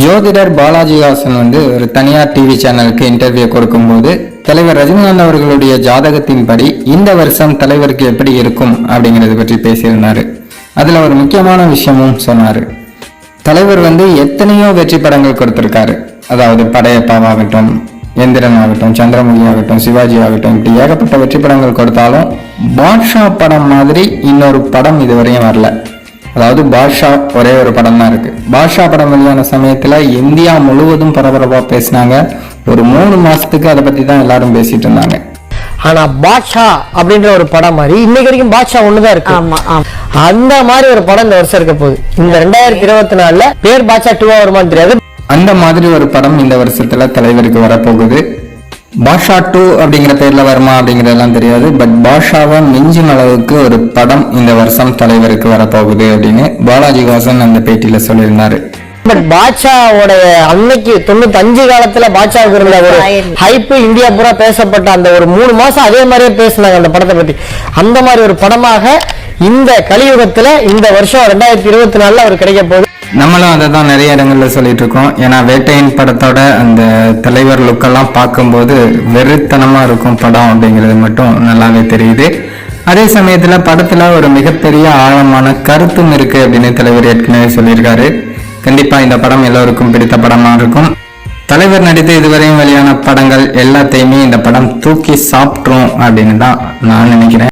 ஜோதிடர் பாலாஜிஹாசன் வந்து ஒரு தனியார் டிவி சேனலுக்கு இன்டர்வியூ கொடுக்கும்போது தலைவர் ரஜினிகாந்த் அவர்களுடைய ஜாதகத்தின் படி இந்த வருஷம் தலைவருக்கு எப்படி இருக்கும் அப்படிங்கிறது பற்றி பேசியிருந்தார். அதுல ஒரு முக்கியமான விஷயமும் சொன்னாரு. தலைவர் வந்து எத்தனையோ வெற்றி படங்கள் கொடுத்துருக்காரு. அதாவது படையப்பாவாகட்டும் எந்திரன் ஆகட்டும் சந்திரமுகி ஆகட்டும் சிவாஜி ஆகட்டும் இப்படி ஏகப்பட்ட வெற்றி படங்கள் கொடுத்தாலும் பாட்ஷா படம் மாதிரி இன்னொரு படம் இதுவரையும் வரல. அதாவது பாட்ஷா ஒரே ஒரு படம் தான் இருக்கு. பாட்ஷா படம் வெளியான சமயத்துல இந்தியா முழுவதும் பரபரப்பா பேசினாங்க. ஒரு மூணு மாசத்துக்கு அதை பத்தி தான் எல்லாரும் பேசிட்டு இருந்தாங்க. ஆனா பாட்ஷா அப்படின்ற ஒரு படம் மாதிரி இன்னைக்கு வரைக்கும் பாட்ஷா ஒண்ணுதான் இருக்கு. ஆமா, ஆமா. அந்த மாதிரி ஒரு படம் இந்த வருஷம் இருக்க போகுது. இந்த ரெண்டாயிரத்தி இருபத்தி நாலுல பேர் பாட்ஷா டூவா வருமான்னு தெரியாது. அந்த மாதிரி ஒரு படம் இந்த வருஷத்துல தலைவருக்கு வரப்போகுது. பாஷா டூ அப்படிங்கிற பேர்ல வருமா அப்படிங்கிறதெல்லாம் தெரியாது. பட் பாஷாவை மிஞ்சும் அளவுக்கு ஒரு படம் இந்த வருஷம் தலைவருக்கு வரப்போகுது அப்படின்னு பாலாஜி வாசன் அந்த பேட்டியில் சொல்லியிருந்தாரு. பட் பாட்ஷாவோட அன்னைக்கு தொண்ணூத்தஞ்சு காலத்துல பாட்ஷாவுக்கு இருந்த ஒரு ஹைப்பு இந்தியா பூரா பேசப்பட்ட அந்த ஒரு மூணு மாசம் அதே மாதிரியே பேசினாங்க அந்த படத்தை பத்தி. அந்த மாதிரி ஒரு படமாக இந்த கலியுகத்துல இந்த வருஷம் ரெண்டாயிரத்தி இருபத்தி நாலுல அவர் கிடைக்க போகுது. நம்மளும் அதை தான் நிறைய இடங்கள்ல சொல்லிட்டு இருக்கோம் ஏன்னா வேட்டையின் படத்தோட அந்த தலைவர் லுக்கெல்லாம் பார்க்கும்போது வெறித்தனமா இருக்கும் படம் அப்படிங்கிறது மட்டும் நல்லாவே தெரியுது. அதே சமயத்துல படத்துல ஒரு மிகப்பெரிய ஆழமான கருத்தும் இருக்கு அப்படின்னு தலைவர் ஏற்கனவே சொல்லியிருக்காரு. கண்டிப்பா இந்த படம் எல்லோருக்கும் பிடித்த படமா இருக்கும். தலைவர் நடித்த இதுவரையும் வெளியான படங்கள் எல்லாத்தையுமே இந்த படம் தூக்கி சாப்பிட்ரும் அப்படின்னு தான் நான் நினைக்கிறேன்.